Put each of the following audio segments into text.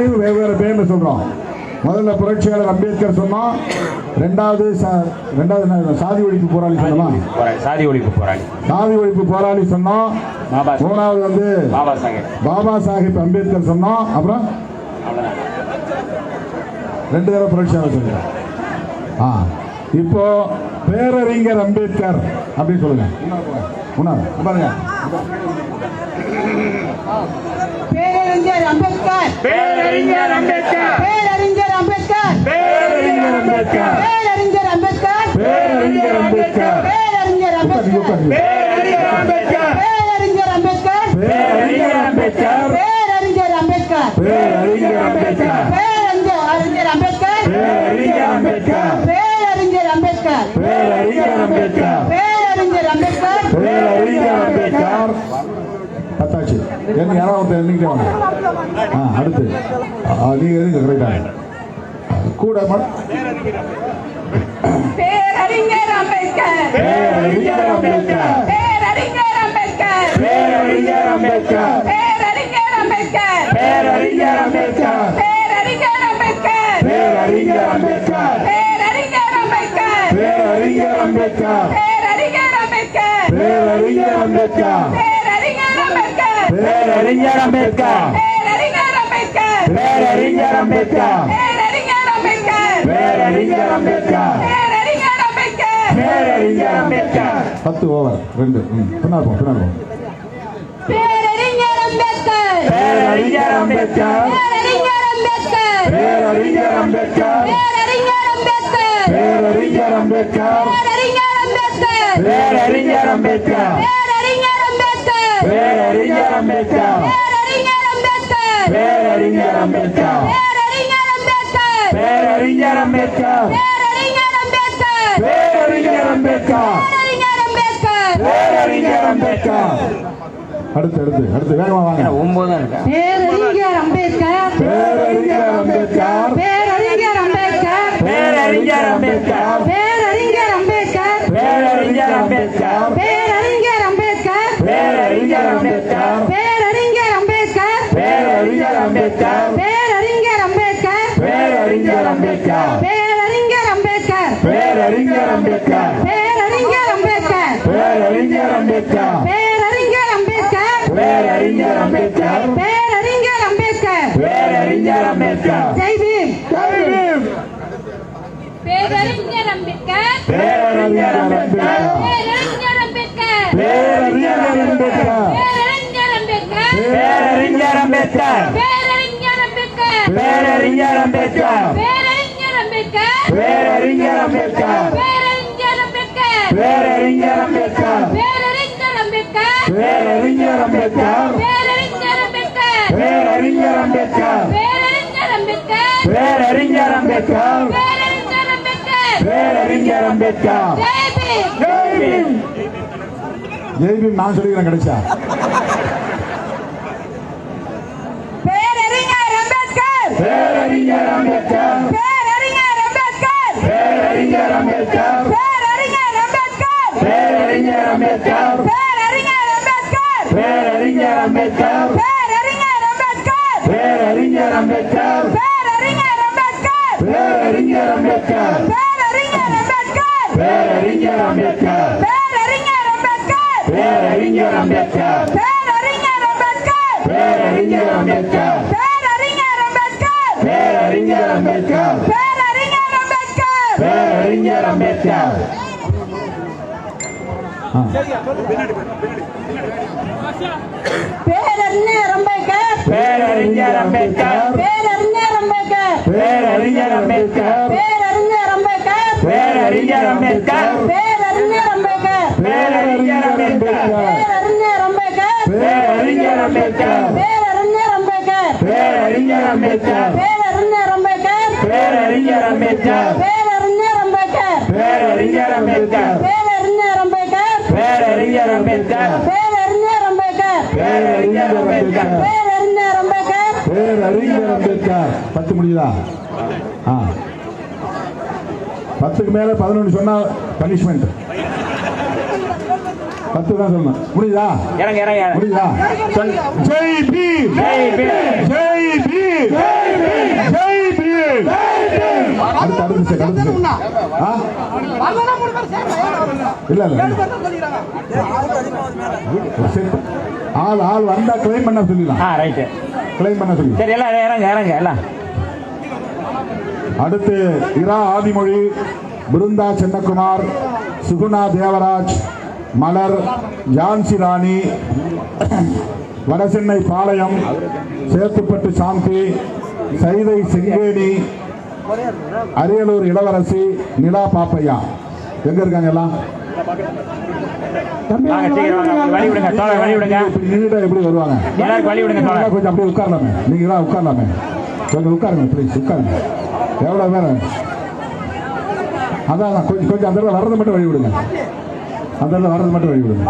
ஒவ்வொன்றையும் வெவ்வேறு பேர்ல சொல்றோம். முதல்ல புரட்சியாளர் அம்பேத்கர் சொன்னோம் ரெண்டாவது ரெண்டாவது? சாதி ஒழிப்பு போராளி சொன்னோமா போராளி சாதி ஒழிப்பு போராளி. சாதி ஒழிப்பு போராளி சொன்னோம் மூணாவது வந்து பாபா சாஹேப். பாபா சாஹிப் அம்பேத்கர் சொன்னோம் அப்புறம்? ரெண்டு தடவை புரட்சியாளர் சொல்லுங்க ஆ இப்போ பேரறிஞர் அம்பேத்கர் அப்படின்னு சொல்லுங்க. முன்னாடி பாருங்க பேரறிஞர் அம்பேத்கர் பேரறிஞர் அம்பேத்கர் பேரறிஞர் அம்பேத்கர் பேரறிஞர் அம்பேத்கர் பேரறிஞர் அம்பேத்கர் பேரறிஞர் அம்பேத்கர் பேரறிஞர் அம்பேத்கர். பேரறிஞர் அம்பேத்கர் பேரறிஞர் அம்பேத்கர் பேரறிஞர் அம்பேத்கர் பேரறிஞர் அம்பேத்கர் பேரறிஞர் அம்பேத்கர் பேரறிஞர் அம்பேத்கர் பேரறிஞர் அம்பேத்கர் பேரறிஞர் அம்பேத்கர் பேரறிஞர் அம்பேத்கர் பேரறிஞர் அம்பேத்கர் பேரறிஞர் அம்பேத்கர் பத்தாச்சு என்ன யாராவது ஒருத்தர் வாங்க ஆ அடுத்து நீங்க எதுங்க கரெக்டாக கூட பேரறிஞர் அம்பேத்கர் பேரறிஞர் அம்பேத்கர் பேரறிஞர் அம்பேத்கர் பேரறிஞர் அம்பேத்கர் பேரறிஞர் அம்பேத்கர் பேரறிஞர் அம்பேத்கர் பேரறிஞர் அம்பேத்கர் பேரறிஞர் அம்பேத்கர் பேரறிஞர் அம்பேத்கர் பேரறிஞர் அம்பேத்கர் பேரறிஞர் அம்பேத்கர் பேரறிஞர் அம்பேத்கர் பேரறிஞர் அம்பேத்கர் பேரறிஞர் அம்பேத்கர் பேரறிஞர் அம்பேத்கர் பேரறிஞர் அம்பேத்கர் பத்து ஓவர் ரெண்டு பின்னால் போ பின்னால் போ பேரறிஞர் அம்பேத்கர் பேரறிஞர் அம்பேத்கர் பேரறிஞர் அம்பேத்கர் பேரறிஞர் அம்பேத்கர் பேரறிஞர் அம்பேத்கர் பேரறிஞர் அம்பேத்கர் பேரறிஞர் அம்பேத்கர் பேரறிஞர் அம்பேத்கர் பேரறிஞர் அம்பேத்கர் பேரறிஞர் அம்பேத்கர் அம்பேத்கர் பேரறிஞர் அம்பேத்கர் அடுத்து அடுத்து அடுத்து வேகமா வாங்க ஒன்பது தான் இருக்கா பேரறிஞர் அம்பேத்கர் பேரறிஞர் அம்பேத்கர் பேரறிஞர் அம்பேத்கர் பேரறிஞர் அம்பேத்கர் பேரறிஞர் அம்பேத்கர் பேரறிஞர் அம்பேத்கர் பேரறிஞர் அம்பேத்கர் பேரறிஞர் அம்பேத்கர் பேரறிஞர் அம்பேத்கர் பேரறிஞர் அம்பேத்கர் பேரறிஞர் அம்பேத்கர் பேரறிஞர் அம்பேத்கர் பேரறிஞர் அம்பேத்கர் பேரறிஞர் அம்பேத்கர் பேரறிஞர் அம்பேத்கர் பேரறிஞர் அம்பேத்கர் பேரறிஞர் அம்பேத்கர் பேரறிஞர் அம்பேத்கர் பேரறிஞர் அம்பேத்கர் பேரறிஞர் அம்பேத்கர் பேரறிஞர் அம்பேத்கர் பேரறிஞர் அம்பேத்கர் பேரறிஞர் அம்பேத்கர் பேரறிஞர் அம்பேத்கர் அம்பேத்கர் ஜெய் பீம் ஜெய் பீம் ஜெய் பீம் நான் சொல்லிக்கிறேன் கிடைச்சா பேரறிஞர் அம்பேத்கர் பேரறிஞர் அம்பேத்கர் பேரறிஞர் அம்பேத்கர் பேரறிஞர் அம்பேத்கர் பேரறிஞர் அம்பேத்கர் பேரறிஞர் அம்பேத்கர் பேரறிஞர் அம்பேத்கர் பேரறிஞர் அம்பேத்கர் பேரறிஞர் அம்பேத்கர் பேரறிஞர் அம்பேத்கர் பேரறிஞர் அம்பேத்கர் பேரறிஞர் அம்பேத்கர் பேரறிஞர் பேரறிஞர் அம்பேத்கர் அம்பேத்கர் பேரறிஞர் அம்பேத்கர் அம்பேத்கர். பேரறிஞர் அம்பேத்கர் பேரறிஞர் அம்பேத்கர் பேரறிஞர் அம்பேத்கர் பேரறிஞர் அம்பேத்கர் பேரறிஞர் அம்பேத்கர் பேரறிஞர் அம்பேத்கர் பேரறிஞர் அம்பேத்கர் பேரறிஞர் அம்பேத்கர் பேரறிஞர் அம்பேத்கர் பேரறிஞர் அம்பேத்கர் பேரறிஞர் அம்பேத்கர் பேரறிஞர் அம்பேத்கர் அம்பேத்கர். பேரறிஞர் அம்பேத்கர். பேரறிஞர் அம்பேத்கர். பேரறிஞர் அம்பேத்கர். பேரறிஞர் அம்பேத்கர். பேரறிஞர் அம்பேத்கர். பேரறிஞர் பேரறிஞர் அம்பேத்கர். அம்பேத்கர் பேரறிஞர் அம்பேத்கர். பேரறிஞர் அம்பேத்கர். பத்து முடியுதா? ஆ. பத்துக்கு மேல பதினொன்று சொன்னா பனிஷ்மெண்ட். பத்து தான் சொல்லணும். முடியுதா? இறங்க இறங்க முடியுதா? ஜெய் பீம். ஜெய் பீம். ஜெய் பீம். இல்ல இல்ல ஆள் ஆள் வந்தா கிளைம் பண்ண சொல்லிடலாம். ரைட்டு கிளைம் பண்ண சொல்லி சரி எல்லாம் இறங்க எல்லாம். அடுத்து இரா ஆதிமொழி பிருந்தா சென்னகுமார் சுகுணா தேவராஜ் மலர் ஜான்சி ராணி வடசென்னை பாளையம் சேத்துப்பட்டு சாந்தி சைதை செங்கேணி அரியலூர் இளவரசி நிலா பாப்பையா. எங்க இருக்காங்க எல்லாம்? எப்படி வருவாங்க? கொஞ்சம் அப்படியே உட்காரலாமே. நீங்களா உட்காரலாமே. கொஞ்சம் உட்காருங்க ப்ளீஸ் உட்காருங்க. எவ்வளோ பேர் அதான் கொஞ்சம் கொஞ்சம் அந்த வர்றது மட்டும் வழி விடுங்க அந்த வர்றது மட்டும் வழி விடுங்க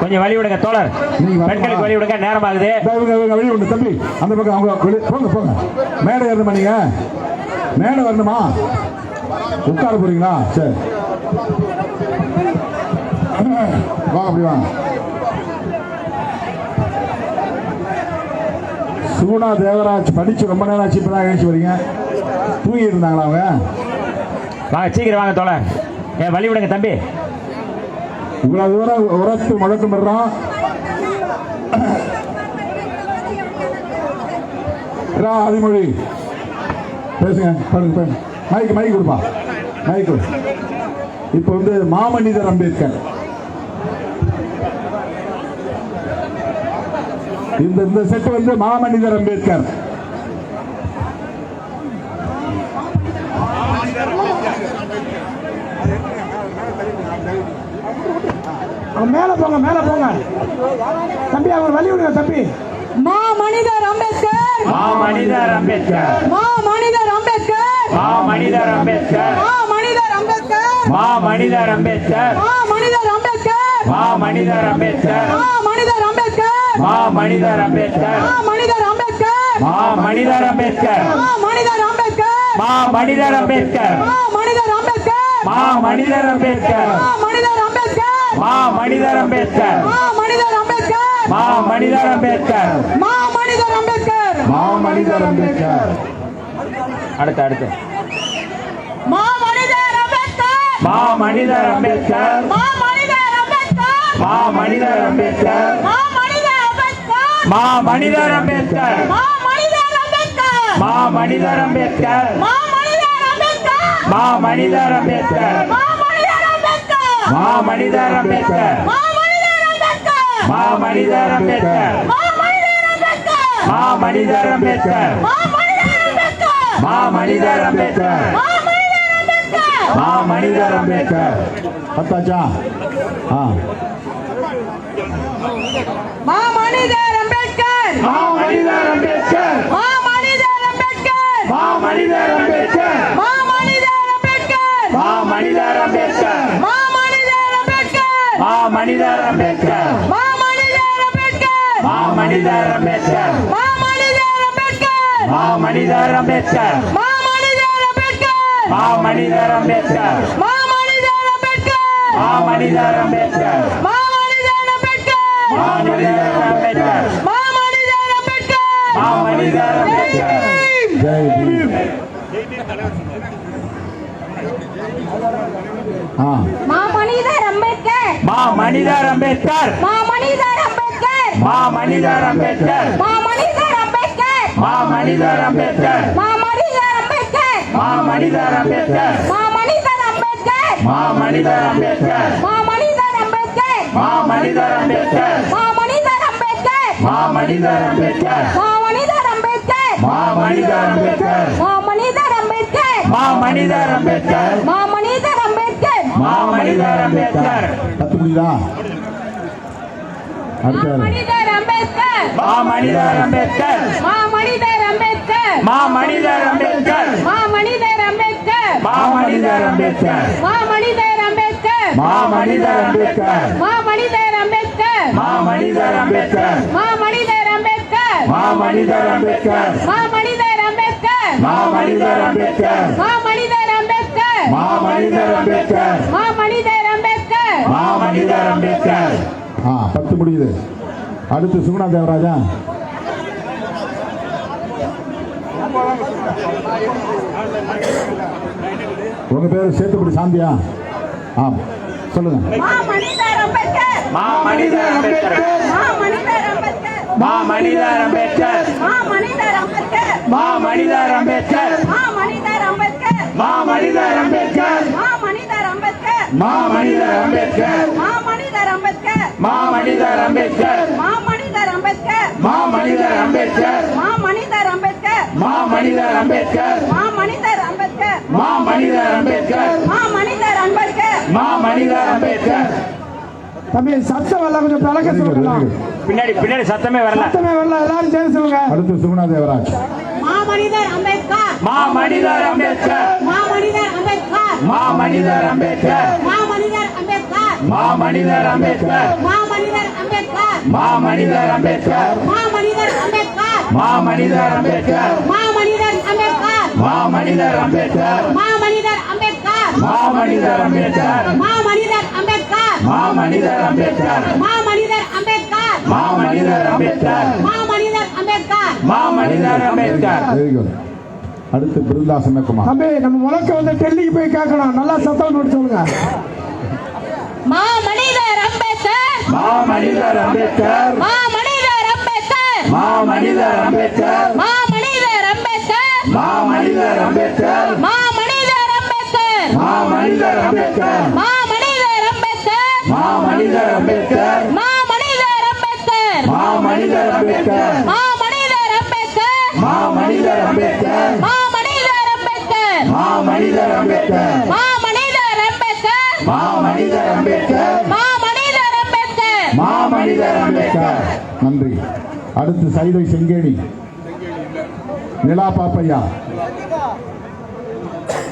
கொஞ்சம் வழி விடுங்க தோழர்? பெண்களுக்கு வழி விடுங்க நேரம் ஆகுது வழி விடுங்க தம்பி. அந்த பக்கம் அவங்க போங்க போங்க. மேடை ஏறணுமா நீங்க? மேடை வரணுமா? உட்கார போறீங்களா? சரி. வாங்க அப்படி வாங்க சுகுணா தேவராஜ் படிச்சு ரொம்ப நேரம் ஆச்சு இப்பதான் எழுச்சி வரீங்க. தூங்கி இருந்தாங்களா அவங்க வாங்க சீக்கிரம் வாங்க தோழர். ஏன் வழி விடுங்க தம்பி. இவ்வளவு தூரம் உரத்து முழக்கம் படுறோம் ஆதிமொழி. பேசுங்க பாருங்க பாருங்க. மைக் மைக் கொடுப்பா. மைக் கொடு. இப்போ வந்து மாமனிதர் அம்பேத்கர். இந்த இந்த செட் வந்து மாமனிதர் அம்பேத்கர். அவங்க மேல போங்க மேல போங்க தம்பி அவங்க வழி விடுங்க தம்பி மா மனிதர் அம்பேத்கர் மா மனிதர் அம்பேத்கர் மா மனிதர் அம்பேத்கர் மா மனிதர் அம்பேத்கர் மா மனிதர் அம்பேத்கர் மா மனிதர் அம்பேத்கர் மா மனிதர் அம்பேத்கர் மா மனிதர் அம்பேத்கர் மா மனிதர் அம்பேத்கர் மா மனிதர் அம்பேத்கர் மா மனிதர் அம்பேத்கர் மா மனிதர் அம்பேத்கர் மா மனிதர் அம்பேத்கர் மா மனிதர் அம்பேத்கர் மா மனிதர் அம்பேத்கர் மா மனிதர் அம்பேத்கர் மா மனிதர் அம்பேத்கர் மா மனிதர் அம்பேத்கர் மா மனிதர் அம்பேத்கர் மா மனிதர் அம்பேத்கர் மா மனிதர் அம்பேத்கர் அடுத்து அடுத்து மா மனிதர் அம்பேத்கர் மா மனிதர் அம்பேத்கர் மா மனிதர் அம்பேத்கர் மா மனிதர் அம்பேத்கர் மா மனிதர் அம்பேத்கர் மா மனிதர் அம்பேத்கர் மா மனிதர் அம்பேத்கர் மா மனிதர் அம்பேத்கர் மா மனிதர் அம்பேத்கர் மா மனிதர் அம்பேத்கர் மா மனிதர் அம்பேத்கர் மா மனிதர் அம்பேத்கர் மா மனிதர் அம்பேத்கர் பத்தாச்சா ஆ மா மனிதர் அம்பேத்கர் மா மனிதர் அம்பேத்கர் மா மனிதர் அம்பேத்கர் மா மனிதர் அம்பேத்கர் மா மனிதர் அம்பேத்கர் மா மனிதர் அம்பேத்கர் மனிதர் அம்பேத்கர் மனிதர் அம்பேத்கர் மனிதர் அம்பேத்கர் மனிதர் அம்பேத்கர் மனிதர் அம்பேத்கர் மனிதர் அம்பேத்கர் மனிதர் அம்பேத்கர் ஜெய் பீம் ஜெய் பீம் தலைவர் ஆ மனிதர் அம்பேத்கர் மா மனிதர் அம்பேத்கர் மா மனிதர் அம்பேத்கர் மா மனிதர் அம்பேத்கர் மா மனிதர் அம்பேத்கர் மா மனிதர் அம்பேத்கர் மா மனிதர் அம்பேத்கர் மா மனிதர் அம்பேத்கர் மா மனிதர் அம்பேத்கர் மா மனிதர் அம்பேத்கர் மா மனிதர் அம்பேத்கர் மா மனிதர் அம்பேத்கர் மா மனிதர் அம்பேத்கர் மா மனிதர் அம்பேத்கர் மா மனிதர் அம்பேத்கர் மா மனிதர் அம்பேத்கர் மா மனிதர் அம்பேத்கர் மா மனிதர் அம்பேத்கர் மா மனிதர் அம்பேத்கர் மா மனிதர் அம்பேத்கர் பத்து முடியுதா மா அடுத்த யாரு? மனிதர் அம்பேத்கர் மா மனிதர் அம்பேத்கர் மா மனிதர் அம்பேத்கர் மா மனிதர் அம்பேத்கர் மா மனிதர் அம்பேத்கர் மா மனிதர் அம்பேத்கர் மா மனிதர் அம்பேத்கர் மா மனிதர் அம்பேத்கர் மா மனிதர் அம்பேத்கர் மா மனிதர் அம்பேத்கர் மா மனிதர் அம்பேத்கர் மா மனிதர் அம்பேத்கர் மா மனிதர் அம்பேத்கர் மா மனிதர் அம்பேத்கர் மா மனிதர் அம்பேத்கர். மா மனிதர் அம்பேத்கர் அம்பேத்கர். ஆ பத்து முடியுது. அடுத்து சுகுணா தேவராஜா. உங்க பேரு சேத்துப்படி சாந்தியா? ஆம் சொல்லுங்க. மா மனிதர் அம்பேத்கர். மா மனிதர் அம்பேத்கர். மா மனிதர் அம்பேத்கர் மா மனிதர் அம்பேத்கர் மா மனிதர் அம்பேத்கர் மா மனிதர் அம்பேத்கர் மா மனிதர் அம்பேத்கர் மா மனிதர் அம்பேத்கர் மா மனிதர் அம்பேத்கர் மா மனிதர் அம்பேத்கர் மா மனிதர் அம்பேத்கர் மா மனிதர் அம்பேத்கர் மா மனிதர் அம்பேத்கர் மா மனிதர் அம்பேத்கர் மா மனிதர் அம்பேத்கர் தம்பி சத்தம் வரல கொஞ்சம் பழக்க. பின்னாடி பின்னாடி சத்தமே வரல சத்தமே வரல எல்லாரும் சேர்ந்து சொல்லுங்க அடுத்து சுகுணா தேவராஜ் மா மனிதர் அம்பேத்கர் மா மனிதர் அம்பேத்கர் மா மனிதர் அம்பேத்கர் மா மனிதர் அம்பேத்கர் மா மனிதர் அம்பேத்கர் மா மனிதர் அம்பேத்கர் மா மனிதர் அம்பேத்கர் மா மனிதர் அம்பேத்கர் மா மனிதர் அம்பேத்கர் மா மனிதர் அம்பேத்கர் மா மனிதர் அம்பேத்கர் மா மனிதர் அம்பேத்கர் மா மனிதர் அம்பேத்கர் மா மனிதர் அம்பேத்கர் மா மனிதர் அம்பேத்கர் மா மனிதர் அம்பேத்கர் மா மனிதர் அம்பேத்கர் மா மனிதர் அம்பேத்கர் மா மனிதர் அம்பேத்கர் வெரி குட் அடுத்து பிருந்தா சின்னகுமார் தம்பி நம்ம முழக்க வந்து டெல்லிக்கு போய் கேட்கணும் நல்லா சத்தம் போட்டு சொல்லுங்க மா மனிதர் அம்பேத்கர் மா மனிதர் அம்பேத்கர் மா மனிதர் அம்பேத்கர் மா மனிதர் அம்பேத்கர் மா மனிதர் அம்பேத்கர் மா மனிதர் அம்பேத்கர் மா மனிதர் அம்பேத்கர் மா மனிதர் அம்பேத்கர் மா மனிதர் அம்பேத்கர் மா மனிதர் அம்பேத்கர் மா மனிதர் அம்பேத்கர் மா மனிதர் அம்பேத்கர் அடுத்து சைதை செங்கேணி நிலா பாப்பையா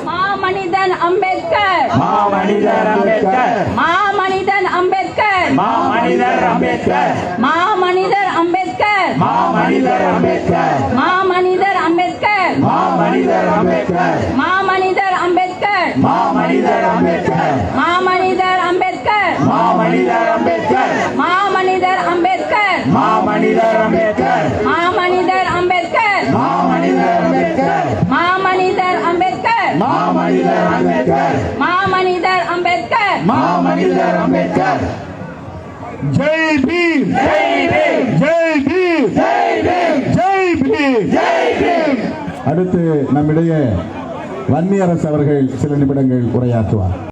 மா மனிதன் அம்பேத்கர் மா மனிதர் அம்பேத்கர் மா மனிதன் அம்பேத்கர் மா மனிதர் அம்பேத்கர் மா மனிதர் அம்பேத்கர் மா மனிதர் அம்பேத்கர் மா மனிதர் அம்பேத்கர் மா மனிதர் அம்பேத்கர் மா மனிதர் அம்பேத்கர் மா மனிதர் அம்பேத்கர் மா மனிதர் அம்பேத்கர் மா மனிதர் அம்பேத்கர் மா அம்பேத்கர் மா மனிதர் அம்பேத்கர். மா மனிதர் அம்பேத்கர். மா மனிதர் அம்பேத்கர். மா மனிதர் அம்பேத்கர். மா மனிதர் அம்பேத்கர். மா மனிதர் அம்பேத்கர். மா மனிதர் அம்பேத்கர். ஜெய் பீம். ஜெய் பீம். ஜெய் பீம். ஜெய் பீம். ஜெய் பீம். ஜெய் பீம். அடுத்து நம்மிடையே வன்னியரசு அவர்கள் சில நிமிடங்கள் உரையாற்றுவார்.